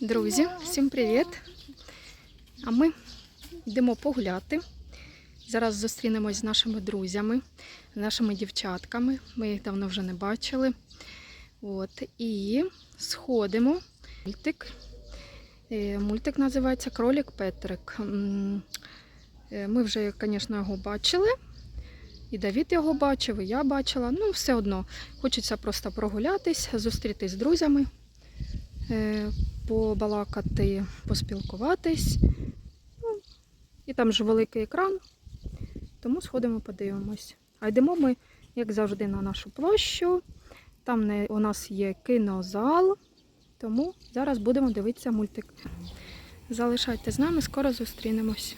Друзі, всім привіт! А ми йдемо погуляти. Зараз зустрінемось з нашими друзями, з нашими дівчатками. Ми їх давно вже не бачили. От, і сходимо. Мультик. Е, Мультик називається Кролік Петрик. Е, Ми вже, звісно, його бачили. І Давід його бачив, і я бачила. Ну, все одно. Хочеться просто прогулятись, зустрітись з друзями, е, побалакати, поспілкуватись. Ну, і там ж великий екран, тому сходимо, подивимось. А йдемо ми, як завжди, на нашу площу. Там не- у нас є кінозал, тому зараз будемо дивитися мультик. Залишайтесь з нами, скоро зустрінемось.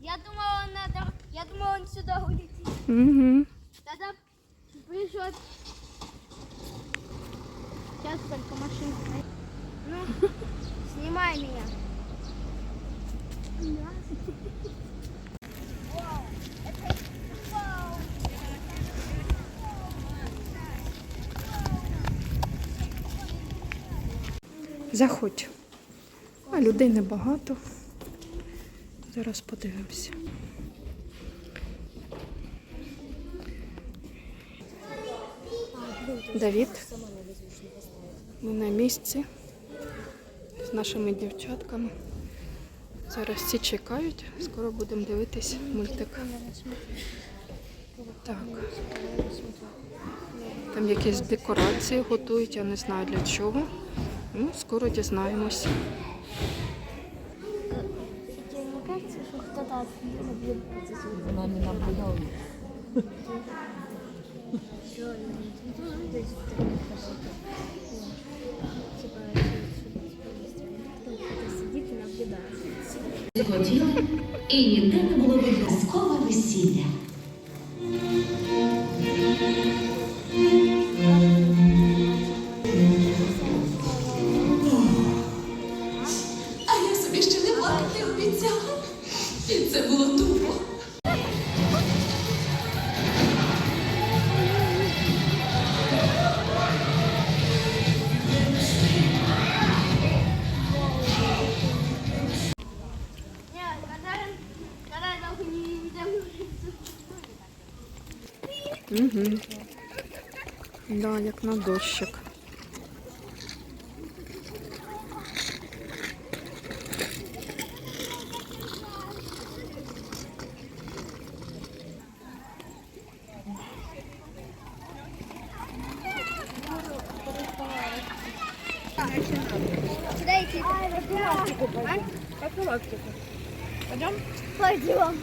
Я думала, надо... Я думала, он сюда улетит. Угу. Придет... Сейчас только машинка. Ну, снимай меня. Заходь. А людей небагато. Зараз подивимося. Давід. Ми на місці з нашими дівчатками. Зараз всі чекають, скоро будемо дивитись мультик. Так. Там якісь декорації готують, я не знаю для чого. Ну, скоро дізнаємось. Тебе не кажется, что кто-то наблюдает за За нами наблюдал. сидит и наблюдает. Хотіли, і ніде не було виразкове весілля. А я собі ще не плакати обіцяла. І це було тупо. Угу. Да, як на дощик. Куда идти? Профилактику. Пойдем? Пойдем.